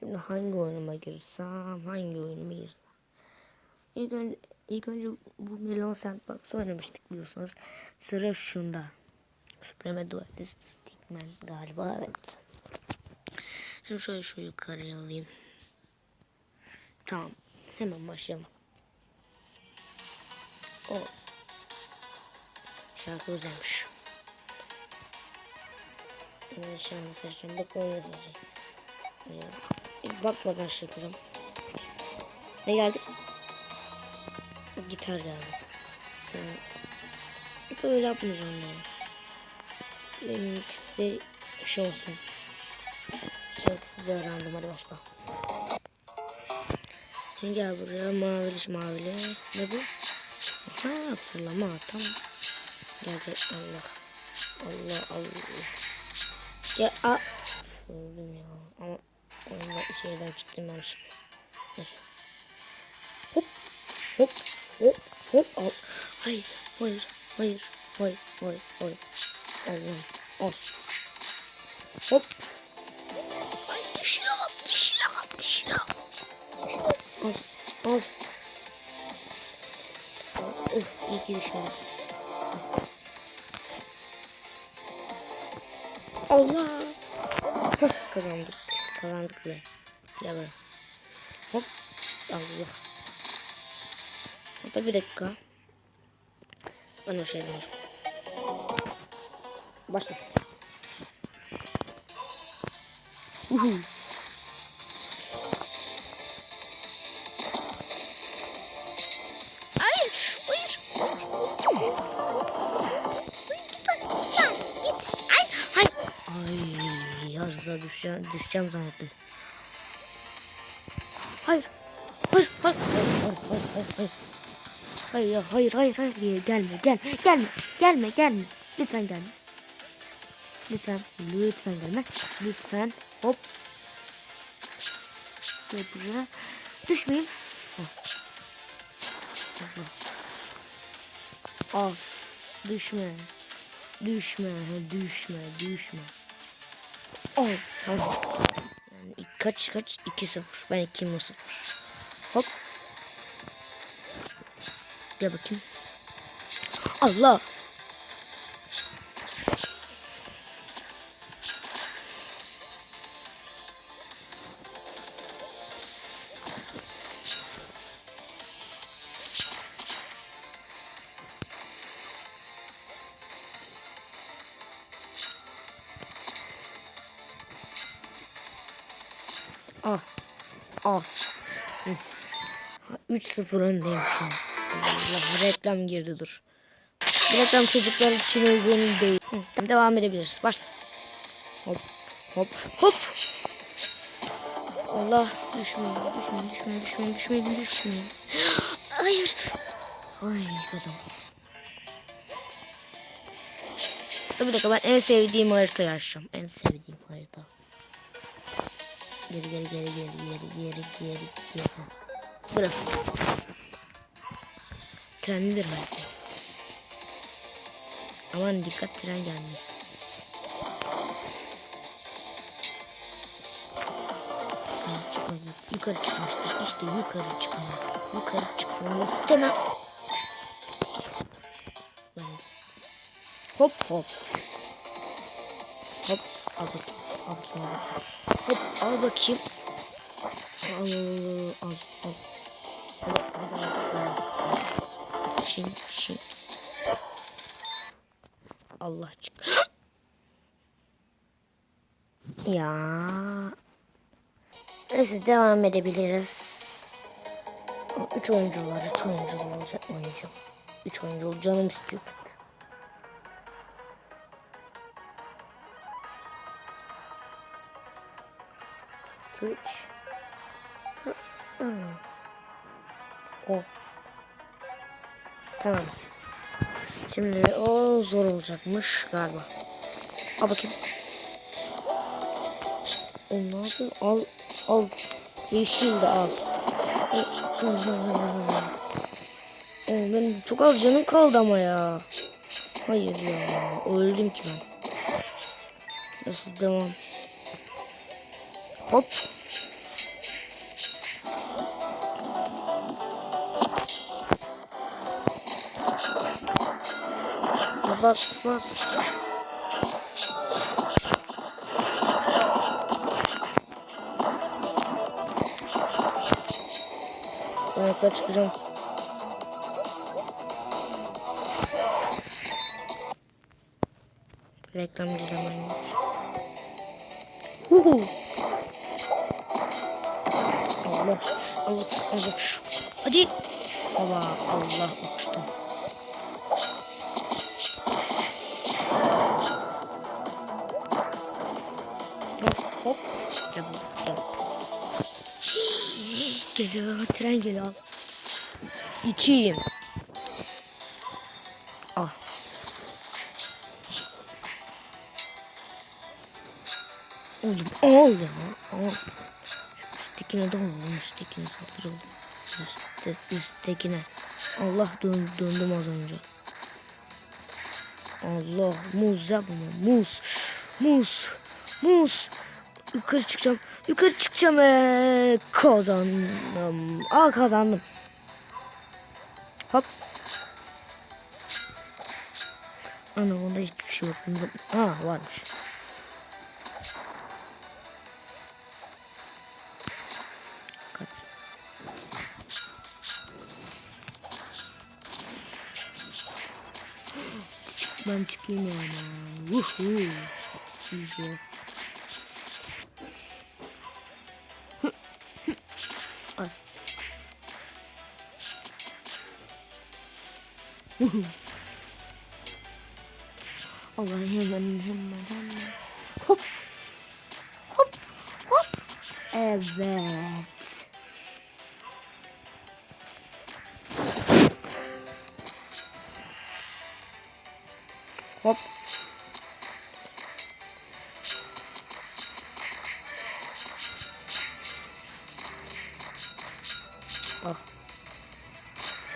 Şimdi hangi oyunuma girsem, hangi oyunuma girsem. İlk önce, ilk önce bu Melon Sandbox oynamıştık biliyorsunuz. Sıra şunda. Supreme Duelist Stickman galiba evet. Şimdi şöyle şu yukarıya alayım. Tamam. Hemen başlayalım. O. Şarkı güzelmiş. Evet şarkı seçeceğim. Bakalım ne seçecek. Ya. Bakmadan şey yapacağım. Ne geldi? Gitar geldi. Sen... Böyle yapmayacağım ya. Benimkisi şey olsun. Şarkısı da öğrendim hadi başla. Şimdi gel buraya maviliş mavili. Ne bu? Ha fırlama tamam. Gel gel Allah. Allah Allah. Gel a. Öldüm ya ama oyunda şeyden çıktım yanlışlıkla. Neyse. Hop hop hop hop al. Hayır hayır hayır hayır hayır hayır. Allah'ım al. Hop. Ay düşüyor düşüyor düşüyor. Al al. Of iyi ki düşmedi. Allah. Hah, kazandık. Kazandık be. Böyle. Hop. Allah. Hatta bir dakika. Ben o şeyden Başla. Uhu. Düşeceğim, düşeceğim zannettim. Hayır. Hayır, hayır, hayır, hayır, hayır, hayır. Hayır, hayır, hayır, hayır, gelme, gel, gelme, gelme, gelme. Lütfen gelme. Lütfen, lütfen gelme. Lütfen, hop. Düşmeyin. Hah. Al. Düşme. Düşme, düşme, düşme. Al. Yani kaç kaç? 2-0. Ben 2 0 Hop. Gel bakayım. Allah. Al. Al. Hı. 3-0 öndeyim an. Allah reklam girdi dur. Reklam çocuklar için uygun değil. Hı, devam edebiliriz. Başla. Hop. Hop. Hop. Allah düşmeyin, düşmeyin, düşmeyin, düşmeyin, düşmeyin, düşmeyin. Hayır. Ay kızım. Dur bir dakika ben en sevdiğim haritayı açacağım. En sevdiğim harita. Geri geri geri geri geri geri geri geri. Bırak. Trenlidir belki. Aman dikkat tren gelmesin. Yukarı çıkmıştı. İşte yukarı çıkmadı. Yukarı çıkmamı istemem. Hop hop. Hop. Al bakayım. Al Al. Hop al bakayım. Al al al. al. al. Şin şin. Allah çık. ya. Neyse devam edebiliriz. Üç oyuncu var. Üç oyuncu olacak oyuncu. Üç oyuncu ol- canım Switch. O. Tamam. Şimdi o zor olacakmış galiba. Al bakayım. O ne yapıyor? Al. Al. Yeşil de al. O, benim çok az canım kaldı ama ya. Hayır ya. Öldüm ki ben. Nasıl devam? Hop. Bas bas. Evet kaç gram. Reklam girememiş. Huhu. Allah. Allah. Allah. Hadi. Allah. Allah uçtu. Hop hop. Gel bu. Gel. Geliyor. Tren geliyor. Al. İkiyim. Ah. Oğlum al ya. Al. Üsttekine oğlum. Üsttekine saldıralım. Üstte, üsttekine. Allah dön, döndüm az önce. Allah muz yapma muz. Muz. Muz. Yukarı çıkacağım. Yukarı çıkacağım. Ee, kazandım. Aa kazandım. Hop. Ana bunda hiçbir şey yok. Ha varmış. Ben çıkayım yani. Vuhu. Güzel. Allah hemen hemen hemen. Hop. Hop. Hop. Evet.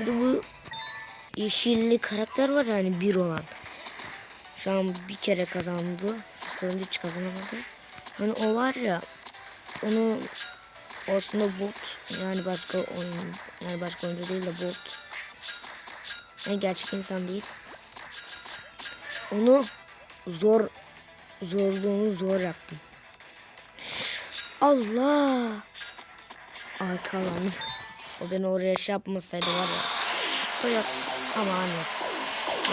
Bir de bu yeşilli karakter var yani bir olan. Şu an bir kere kazandı. Şu sırada hiç kazanamadı. Hani o var ya onu aslında bot yani başka oyun yani başka oyuncu değil de bot. Yani gerçek insan değil. Onu zor zorluğunu zor yaptım. Allah! Arkalandım. O beni oraya şey yapmasaydı var ya. O yok. Ama neyse.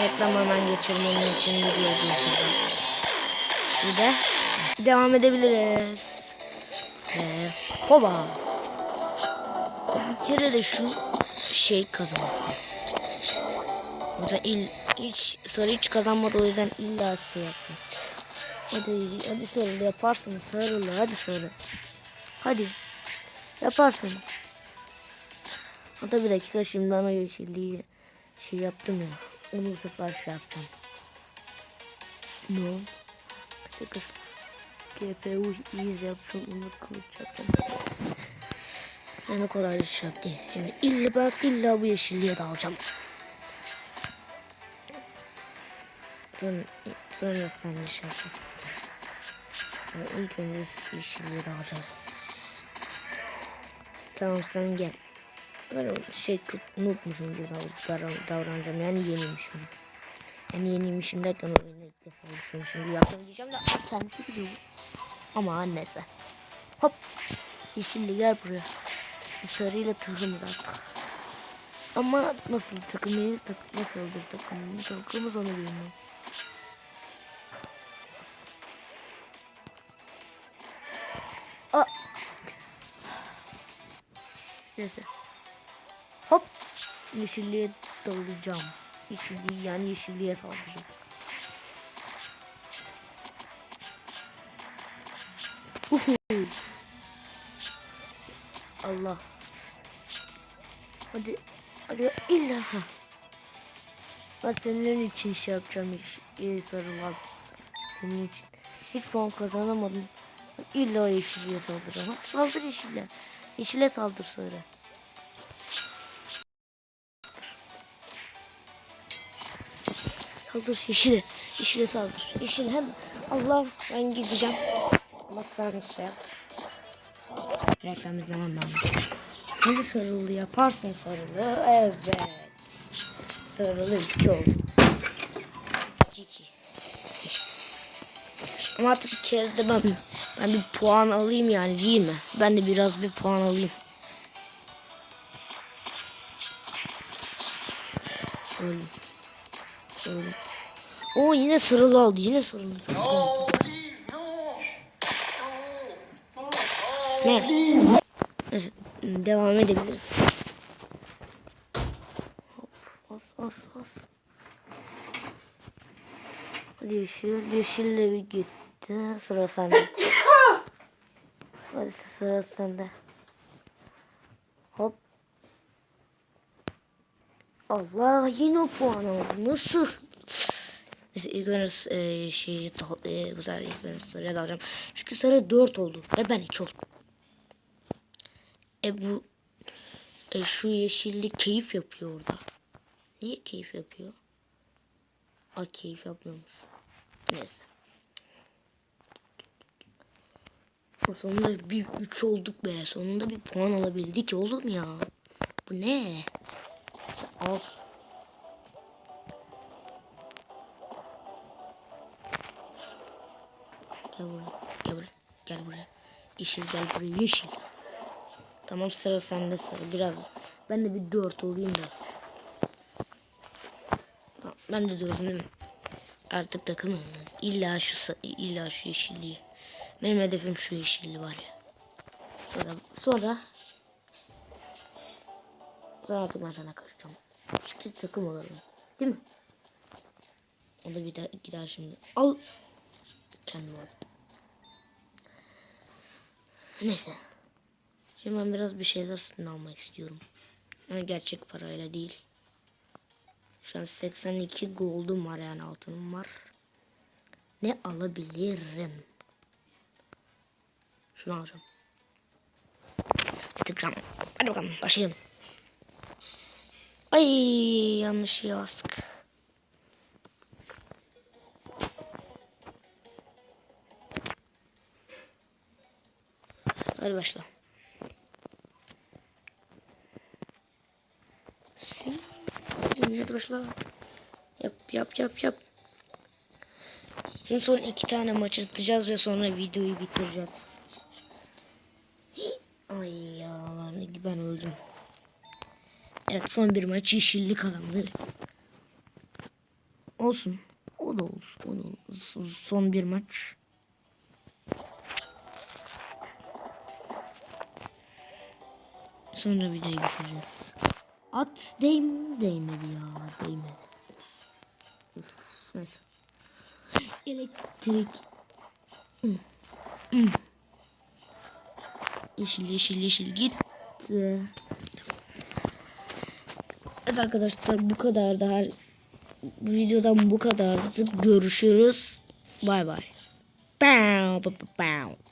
Reklam hemen geçelim onun için video geçeceğim. Bir de devam edebiliriz. Ve hoba. Bir kere de şu şey kazanır. Burada il, hiç sarı hiç kazanmadı o yüzden illa şey yaptım. Hadi hadi sarılı yaparsın sarılı hadi sarı. Hadi yaparsın. Hatta bir dakika şimdi o yeşilliği şey yaptım ya. Onu bu sefer şey yaptım. No. Dakika. GPU iyi yaptım. Onu kılıç yaptım. Yani o kadar şey yaptı. Şimdi illa ben illa bu yeşilliğe dalacağım. Sonra, sonra sen de şey yapacağız. Yani ilk önce yeşilliğe dalacağız. Tamam sen gel. Böyle şey çok noobmuşum gibi dav- davran- davranacağım. Yani yeniymişim. Yani yeniymişim derken oyunu ilk defa düşünmüşüm gibi yaptım diyeceğim de kendisi gidiyor. Ama neyse. Hop. Yeşilli gel buraya. Bir sarıyla takımız artık. Ama nasıl takımı tak nasıl bir takım takımımız onu bilmiyorum. Aa. Neyse. Yeşilliğe dalacağım. Yeşilliği yani yeşilliğe saldıracağım. Allah. Hadi. Hadi illa. Ben senin için şey yapacağım hiç. İyi sarılan. Senin için. Hiç puan kazanamadım. İlla yeşilliğe saldıracağım. Saldır yeşile. Yeşile saldır sarı. Saldır yeşile. Yeşile saldır. Yeşil hem Allah ben gideceğim. Allah sen şey yap. Reklam izlemem ben. Sarılı yaparsın sarılı. Evet. Sarılı iki oldu. Ama artık bir kere de ben, ben bir puan alayım yani değil mi? Ben de biraz bir puan alayım. Öyle. Öyle. Oo yine sıralı oldu. Yine. No. Ne? Neyse devam edebiliriz. Bas. Hadi yeşil. Yeşille bir gitti. Sıra sende. Hadi sıra sende. Hop. Allah yine puan aldı. Nasıl? Neyse ilk önce e, şeyi e, bu sefer ilk önce sarıya dalacağım. Çünkü sarı 4 oldu ve ben 2 oldum. E bu e, şu yeşillik keyif yapıyor orada. Niye keyif yapıyor? Aa keyif yapmıyormuş. Neyse. O sonunda bir 3 olduk be. Sonunda bir puan alabildik oğlum ya. Bu ne? Al. Gel buraya. Gel buraya. Gel buraya. Yeşil gel buraya. Yeşil. Tamam sıra sende sıra. Biraz. Ben de bir dört olayım da. Tamam, ben de dördüm? Artık takımız. İlla şu illa şu yeşilliği. Benim hedefim şu yeşilli var ya. Sonra sonra sonra artık ben sana karışacağım. Çünkü takım olalım. Değil mi? O da daha gider şimdi. Al. Kendim al. Neyse. Şimdi ben biraz bir şeyler satın almak istiyorum. Yani gerçek parayla değil. Şu an 82 gold'um var yani altınım var. Ne alabilirim? Şunu alacağım. Tıkacağım. Hadi bakalım başlayalım. Ay yanlış bastık. Hadi başla. Hadi başla. Yap yap yap yap. Şimdi son iki tane maç atacağız ve sonra videoyu bitireceğiz. Ay ya ben öldüm. Evet son bir maç yeşilli kazandı. Olsun. O da olsun. O da olsun. Son bir maç. Sonra videoyu bitireceğiz. At değm değmedi ya. Değmedi. Üf, neyse. Elektrik. Yeşil yeşil yeşil gitti. Arkadaşlar bu kadar da bu videodan bu kadardı. Görüşürüz. Bay bay. Bow, bow, bow.